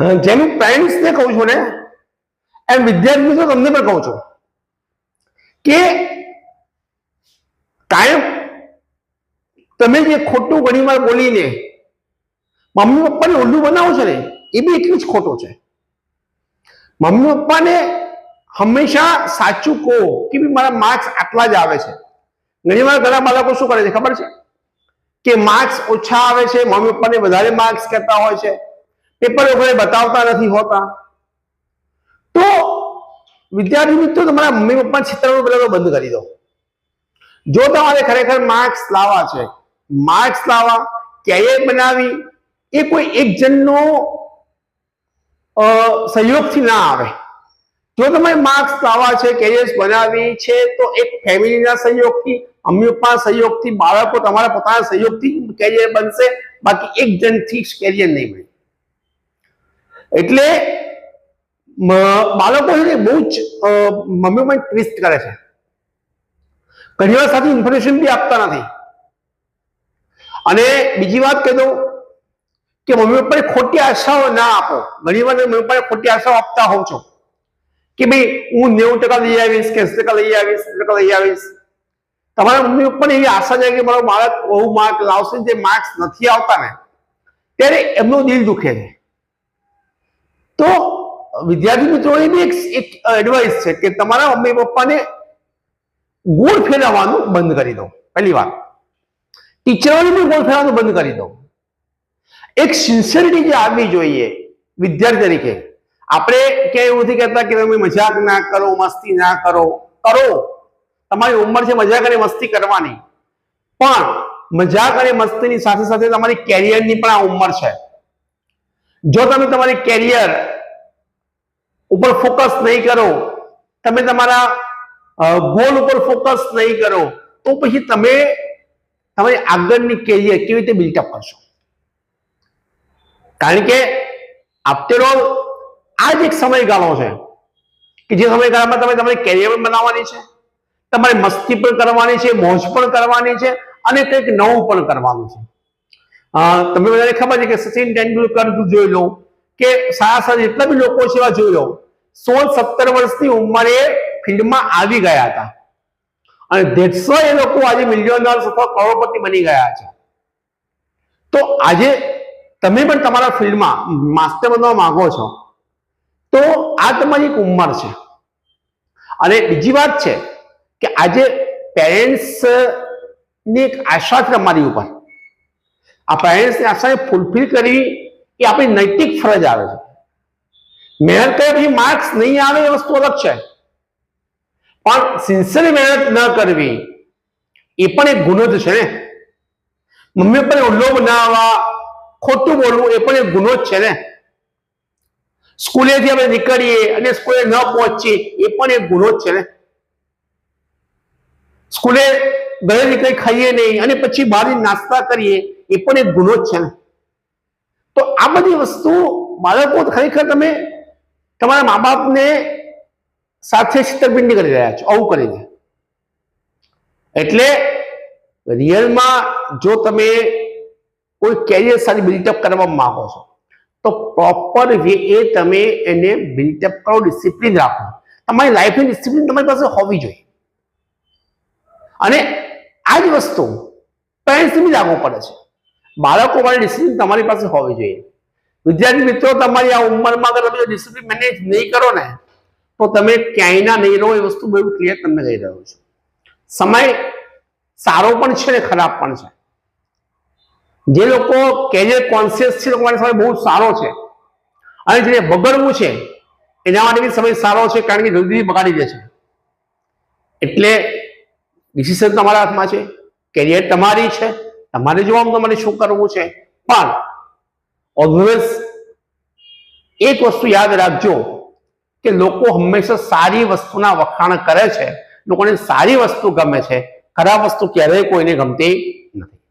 હું પેરેન્ટ્સને કહું છું ને એમ વિદ્યાર્થી મિત્રો તમને પણ કહું છું કે કાયમ તમે જે ખોટું ઘણીવાર બોલીને મમ્મી પપ્પાને ઉલ્લુ બનાવો છો ને, એ બી એટલું જ ખોટું છે. મમ્મી પપ્પાને હંમેશા સાચું કહો કે ભઈ મારા માર્ક્સ આટલા જ આવે છે. ઘણીવાર ઘણા બાળકો શું કરે છે ખબર છે? કે માર્ક્સ ઓછા આવે છે, મમ્મી પપ્પાને વધારે માર્ક્સ કહેતા હોય છે. પેપર લોકોને બતાવતા નથી હોતા. તો વિદ્યાર્થી મિત્રો, તમારા મમ્મી પપ્પા ચિત્રનું પેલા બંધ કરી દો. જો તમારે ખરેખર માર્ક્સ લાવવા છે માર્ક્સ લાવવા કેરિયર બનાવી, એ કોઈ એક જણનો સહયોગથી ના આવે. જો તમારે માર્ક્સ લાવવા છે કેરિયર્સ બનાવવી છે, તો એક ફેમિલીના સહયોગથી, મમ્મી પપ્પા સહયોગથી, બાળકો તમારા પોતાના સહયોગથી કેરિયર બનશે. બાકી એક જણથી કેરિયર નહીં બને. એટલે બાળકો છે બહુ જ મમ્મી પપ્પા ટ્વિસ્ટ કરે છે. ઘણી વાર સાચી ઇન્ફોર્મેશન બી આપતા નથી. અને બીજી વાત કહી દઉં કે મમ્મી પપ્પાને ખોટી આશાઓ ના આપો. ઘણી વાર મમ્મી પપ્પાને ખોટી આશાઓ આપતા હોવ છો. કે ભાઈ, હું નેવું ટકા લઈ આવીશ કે ટકા લઈ આવીશ ટકા લઈ આવીશ. તમારા મમ્મી પપ્પાને એવી આશા છે કે મારો બાળક બહુ માર્ક લાવશે જે માર્ક્સ નથી આવતા ને, ત્યારે એમનું દિલ દુખે છે. તો વિદ્યાર્થી મિત્રોને બી એક એડવાઇસ છે કે તમારા મમ્મી પપ્પાને ગોળ ફેરવવાનું બંધ કરી દો. પહેલી વાત. ટીચરોને બી ગોળ ફેરવવાનું બંધ કરી દો. એક સિન્સિયરિટી જે આવવી જોઈએ વિદ્યાર્થી તરીકે. આપણે ક્યાંય એવું નથી કહેતા કે તમે મજાક ના કરો, મસ્તી ના કરો. કરો. તમારી ઉંમર છે, મજાક અને મસ્તી કરવાની. પણ મજાક અને મસ્તીની સાથે સાથે તમારી કેરિયરની પણ આ ઉંમર છે. જો તમે તમારી કેરિયર ઉપર ફોકસ નહીં કરો, તમે તમારા ગોલ ઉપર ફોકસ નહીં કરો, તો પછી તમે તમારી આગળની કેરિયર કેવી રીતે બિલ્ટઅપ કરશો? કારણ કે આફ્ટર આ જ એક સમયગાળો છે કે જે સમયગાળામાં તમે તમારી કેરિયર બનાવવાની છે, તમારે મસ્તી પણ કરવાની છે, મોજ પણ કરવાની છે અને કંઈક નવું પણ કરવાનું છે. અ, તમને બધાને ખબર છે કે સચિન તેંડુલકર જોઈ લો કે સારા સારા જેટલા બી લોકો છે જોઈ લો સોળ સત્તર વર્ષની ઉંમરે ફિલ્ડમાં આવી ગયા હતા. અને દેડસો એ લોકો આજે મિલિયનર્સ અથવા કરોડપતિ બની ગયા છે. તો આજે તમે પણ તમારા ફિલ્ડમાં માસ્ટર બનવા માંગો છો. તો આ તમારી એક ઉંમર છે. અને બીજી વાત છે કે આજે પેરેન્ટ્સની એક આશા છે તમારી ઉપર. આ પેરેન્ટ્સની આશાને ફૂલફિલ કરવી એ આપણી નૈતિક ફરજ આવે છે. મહેનત કરે પછી માર્ક્સ નહીં આવે એ વસ્તુ અલગ છે. પણ સિન્સિયર મહેનત ન કરવી એ પણ એક ગુનો જ છે ને. મમ્મી પપ્પાને ઉલ્લો બનાવવા ખોટું બોલવું એ પણ એક ગુનો જ છે ને. સ્કૂલેથી આપણે નીકળીએ અને સ્કૂલે ન પહોંચીએ એ પણ એક ગુનો જ છે ને. સ્કૂલે ઘરે નીકળી ખાઈએ નહીં અને પછી બહાર નાસ્તા કરીએ એ પણ એક ગુનો જ છે ને. તો આ બધી વસ્તુ બાળકો ખરેખર તમે તમારા મા બાપને સાથે છેતરપિંડી કરી રહ્યા છો, આવું કરીને. એટલે રિયલમાં જો તમે કોઈ કેરિયર સાથે બિલ્ટઅપ કરવા માંગો છો, તો પ્રોપર વે એ તમે એને બિલ્ટઅપ કરો ડિસિપ્લિન રાખો. તમારી લાઈફની ડિસિપ્લિન તમારી પાસે હોવી જોઈએ. અને આ જ વસ્તુ પેરેન્ટ્સને બી લાગુ પડે છે. બાળકો માટે ડિસિપ્લિન તમારી પાસે હોવી જોઈએ. વિદ્યાર્થી મિત્રો, તમારી આ ઉંમરમાં અગર તમે ડિસિપ્લિન મેનેજ નહીં કરો ને, તો તમે ક્યાંયના નહીં રહો, એ વસ્તુ બહુ ક્લિયર તમને કહી રહ્યો છું. સમય સારો પણ છે ને ખરાબ પણ છે. જે લોકો કેરિયર કોન્શિયસ છે લોકો સમય બહુ સારો છે. અને જેને બગડવું છે, એના માટે બી સમય સારો છે, કારણ કે જલ્દી બગાડી દે છે. એટલે ડિસિઝન તમારા હાથમાં છે કેરિયર તમારી છે તમારે જોવામાં તમારે શું કરવું છે? પણ ઓલવેઝ એક વસ્તુ યાદ રાખજો કે લોકો હંમેશા સારી વસ્તુના વખાણ કરે છે. લોકોને સારી વસ્તુ ગમે છે. ખરાબ વસ્તુ ક્યારેય કોઈને ગમતી નથી.